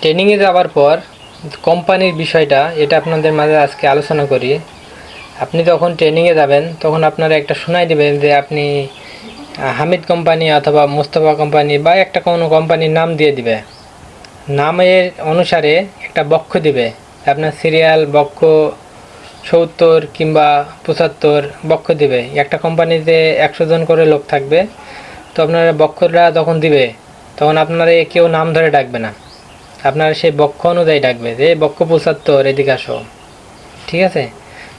ট্রেনিংয়ে যাওয়ার পর কোম্পানির বিষয়টা, এটা আপনাদের মাঝে আজকে আলোচনা করি। আপনি যখন ট্রেনিংয়ে যাবেন, তখন আপনারা একটা শোনাই দেবেন যে আপনি হামিদ কোম্পানি অথবা মোস্তফা কোম্পানি বা একটা কোনো কোম্পানির নাম দিয়ে দিবে। নামের অনুসারে একটা বক্ষ দিবে। আপনার সিরিয়াল বক্ষ, সত্তর কিংবা পঁচাত্তর বক্ষ দিবে। একটা কোম্পানিতে একশো জন করে লোক থাকবে। তো আপনারা বক্ষরা যখন দিবে, তখন আপনারা কেউ নাম ধরে ডাকবে না। আপনারা সেই বক্ষ অনুযায়ী ডাকবে যে, বক্ষ পঁচাত্তর এদিকে আসো। ঠিক আছে?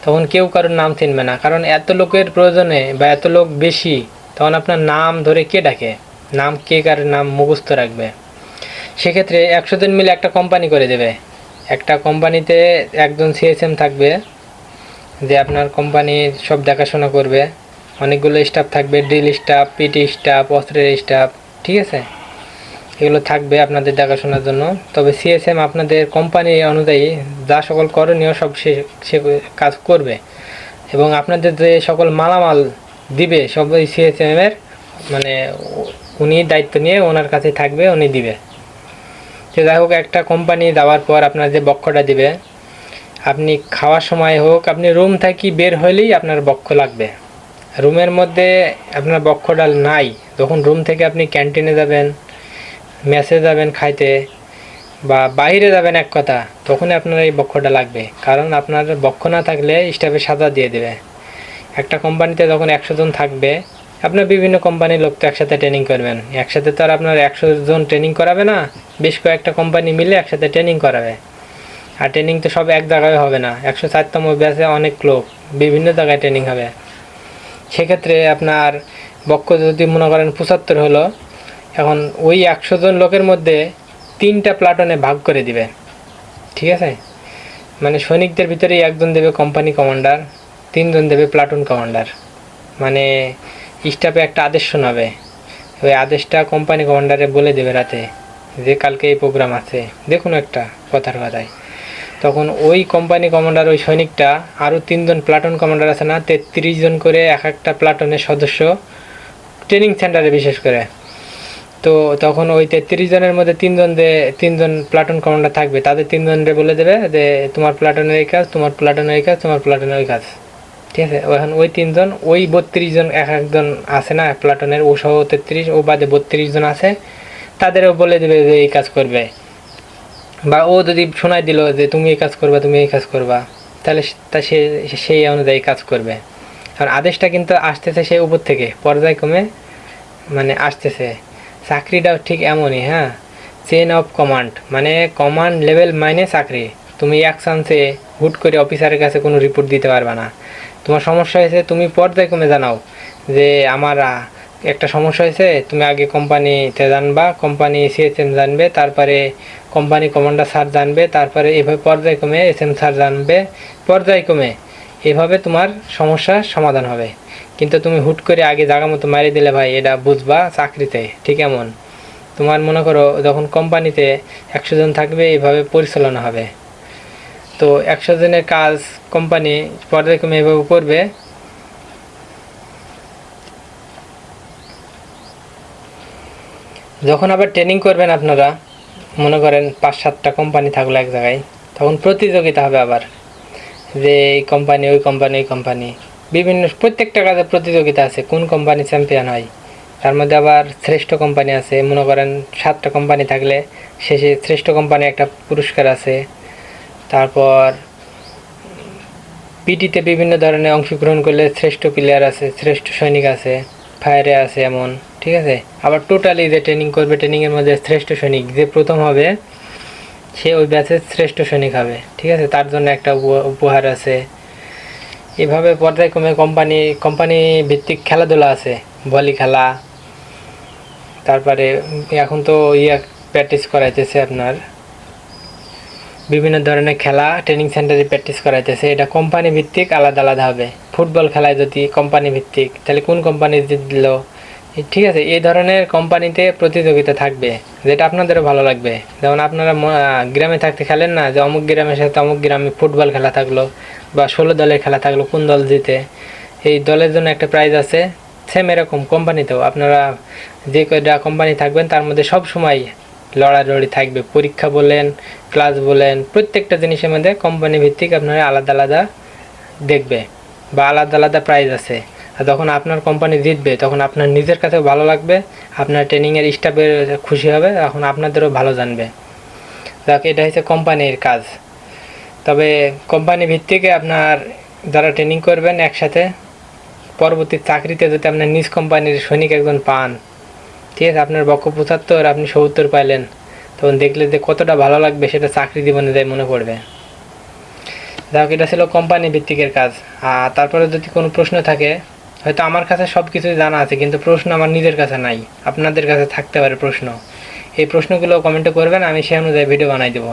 তখন কেউ কারোর নাম চিনবে না। কারণ এত লোকের প্রয়োজনে বা এত লোক বেশি, তখন আপনার নাম ধরে কে ডাকে? নাম কে কার নাম মুখস্থ রাখবে? সেক্ষেত্রে একশো জন মিলে একটা কোম্পানি করে দেবে। একটা কোম্পানিতে একজন সিএসএম থাকবে, যে আপনার কোম্পানির সব দেখাশোনা করবে। অনেকগুলো স্টাফ থাকবে ড্রিল স্টাফ পিটি স্টাফ অস্ত্রের স্টাফ ঠিক আছে? এগুলো থাকবে আপনাদের দেখাশোনার জন্য। তবে সিএসএম আপনাদের কোম্পানি অনুযায়ী যা সকল করণীয় সব সে সে কাজ করবে। এবং আপনাদের যে সকল মালামাল দিবে সব ওই সিএসএম এর মানে উনি দায়িত্ব নিয়ে ওনার কাছে থাকবে, উনি দিবে। তো যাই হোক, একটা কোম্পানি দেওয়ার পর আপনার যে বক্ষটা দিবে, আপনি খাওয়ার সময় হোক, আপনি রুম থাকি বের হলেই আপনার বক্ষ লাগবে। রুমের মধ্যে আপনার বক্ষটা নাই, যখন রুম থেকে আপনি ক্যান্টিনে যাবেন মেসে যাবেন খাইতে বা বাইরে যাবেন এক কথা, তখনই আপনার এই বক্ষটা লাগবে। কারণ আপনার বক্ষ না থাকলে স্টাফে সাজা দিয়ে দেবে। একটা কোম্পানিতে যখন একশো জন থাকবে, আপনার বিভিন্ন কোম্পানির লোক তো একসাথে ট্রেনিং করবেন। একসাথে তো আর আপনার একশো জন ট্রেনিং করাবে না, বেশ কয়েকটা কোম্পানি মিলে একসাথে ট্রেনিং করাবে। আর ট্রেনিং তো সব এক জায়গায় হবে না। একশো চারতম ব্যাচে অনেক লোক, বিভিন্ন জায়গায় ট্রেনিং হবে। সেক্ষেত্রে আপনার বক্ষ যদি মনে করেন পঁচাত্তর হলো এখন ওই একশো জন লোকের মধ্যে তিনটা প্লাটনে ভাগ করে দিবে। ঠিক আছে? মানে সৈনিকদের ভিতরেই একজন দেবে কোম্পানি কমান্ডার তিনজন দেবে প্লাটুন কমান্ডার মানে স্টাফে একটা আদেশ শোনাবে। ওই আদেশটা কোম্পানি কমান্ডারে বলে দেবে রাতে যে কালকে এই প্রোগ্রাম আছে। দেখুন একটা কথার কথায় তখন ওই কোম্পানি কমান্ডার ওই সৈনিকটা আরও তিনজন প্লাটুন কমান্ডার আছে না, তেত্রিশ জন করে এক একটা প্লাটুনের সদস্য ট্রেনিং সেন্টারে বিশেষ করে তো তখন ওই তেত্রিশ জনের মধ্যে তিনজন যে, তিনজন প্লাটুন কমান্ডার থাকবে, তাদের তিনজনরে বলে দেবে যে, তোমার প্লাটুনের এই কাজ, তোমার প্লাটুনের এই কাজ, তোমার প্লাটুনের ওই কাজ। ঠিক আছে? এখন ওই তিনজন, ওই বত্রিশ জন এক একজন আছে না, প্লাটুনের, ও সহ তেত্রিশ, ও বাদে বত্রিশ জন আছে, তাদেরও বলে দেবে যে, এই কাজ করবে। বা ও যদি শোনাই দিল যে, তুমি এই কাজ করবা, তুমি এই কাজ করবা, তাহলে তা সে, সেই অনুযায়ী কাজ করবে। আর আদেশটা কিন্তু আসতেছে সেই উপর থেকে, পর্যায়ক্রমে মানে আসতেছে। চাকরিটাও ঠিক এমনই হ্যাঁ? চেন অফ কমান্ড মানে কমান্ড লেভেল মাইনে চাকরি। তুমি এক চান্সে হুট করে অফিসারের কাছে কোনো রিপোর্ট দিতে পারবে না। তোমার সমস্যা হয়েছে, তুমি পর্যায়ক্রমে জানাও যে আমার একটা সমস্যা হয়েছে, তুমি আগে কোম্পানিতে জানবা কোম্পানি সিএসএম জানবে, তারপরে কোম্পানি কমান্ডার স্যার জানবে, তারপরে এভাবে পর্যায়ক্রমে এস এম স্যার জানবে পর্যায়ক্রমে এভাবে তোমার সমস্যার সমাধান হবে। কিন্তু তুমি হুট করে আগে জায়গা মতো মারিয়ে দিলে ভাই, এটা বুঝবা চাকরিতে, ঠিক এমন। তোমার মনে করো যখন কোম্পানিতে একশো জন থাকবে এইভাবে পরিচালনা হবে। তো একশো জনের কাজ কোম্পানি পর্যায়ক্রমে এভাবে করবে। যখন আবার ট্রেনিং করবেন আপনারা, মনে করেন পাঁচ সাতটা কোম্পানি থাকল এক জায়গায়, তখন প্রতিযোগিতা হবে আবার। যে এই কোম্পানি ওই কোম্পানি ওই কোম্পানি বিভিন্ন, প্রত্যেকটা কাজে প্রতিযোগিতা আছে, কোন কোম্পানি চ্যাম্পিয়ন হয়। তার মধ্যে আবার শ্রেষ্ঠ কোম্পানি আছে, মনে করেন সাতটা কোম্পানি থাকলে শেষে শ্রেষ্ঠ কোম্পানি একটা পুরস্কার আছে। তারপর পিটিতে বিভিন্ন ধরনের অংশগ্রহণ করলে শ্রেষ্ঠ প্লেয়ার আছে, শ্রেষ্ঠ সৈনিক আছে ফায়ারে আছে এমন, ঠিক আছে? আবার টোটালি যে ট্রেনিং করবে ট্রেনিংয়ের মধ্যে শ্রেষ্ঠ সৈনিক, যে প্রথম হবে সে ওই ব্যাচের শ্রেষ্ঠ সৈনিক হবে, ঠিক আছে? তার জন্য একটা উপ- উপহার আছে। এভাবে পর্যায়ক্রমে কোম্পানি কোম্পানি ভিত্তিক খেলাধুলা আছে ভলি খেলা। তারপরে এখন তো ইয়ে প্র্যাকটিস করাইতেছে আপনার। বিভিন্ন ধরনের খেলা ট্রেনিং সেন্টারে প্র্যাকটিস করাইতেছে। এটা কোম্পানি ভিত্তিক, আলাদা আলাদা হবে। ফুটবল খেলায় যদি কোম্পানি ভিত্তিক, তাহলে কোন কোম্পানি জিতল? ঠিক আছে, এই ধরনের কোম্পানিতে প্রতিযোগিতা থাকবে, যেটা আপনাদেরও ভালো লাগবে। যেমন আপনারা গ্রামে থাকতে খেলেন না, যে অমুক গ্রামের সাথে অমুক গ্রামে ফুটবল খেলা থাকল, বা ষোলো দলের খেলা থাকল, কোন দল জিতে, এই দলের জন্য একটা প্রাইজ আছে সেম এরকম কোম্পানিতেও। আপনারা যে কয়টা কোম্পানি থাকবেন, তার মধ্যে সব সময় লড়ালড়ি থাকবে। পরীক্ষা বলেন ক্লাস বলেন, প্রত্যেকটা জিনিসের মধ্যে কোম্পানি ভিত্তিক আপনারা আলাদা আলাদা দেখবে, বা আলাদা আলাদা প্রাইজ আছে। আর যখন আপনার কোম্পানি জিতবে, তখন আপনার নিজের কাছেও ভালো লাগবে, আপনার ট্রেনিংয়ের স্টাফের খুশি হবে, এখন আপনাদেরও ভালো জানবে। যাক, এটা হচ্ছে কোম্পানির কাজ। তবে কোম্পানি ভিত্তিকে আপনার যারা ট্রেনিং করবেন একসাথে, পরবর্তী চাকরিতে যদি আপনার নিজ কোম্পানির সৈনিক একজন পান, ঠিক আছে, আপনার বক্ষ পঁচাত্তর আপনি সত্তর পাইলেন, তখন দেখলে যে কতটা ভালো লাগবে, সেটা চাকরি জীবনে যাই মনে পড়বে। যাক, এটা ছিল কোম্পানি ভিত্তিকের কাজ। আর তারপরে যদি কোনো প্রশ্ন থাকে হয়তো আমার কাছে সব কিছুই জানা আছে, কিন্তু প্রশ্ন আমার নিজের কাছে নাই। আপনাদের কাছে থাকতে পারে প্রশ্ন। এই প্রশ্নগুলো কমেন্টে করবেন, আমি সে অনুযায়ী ভিডিও বানাই দেবো।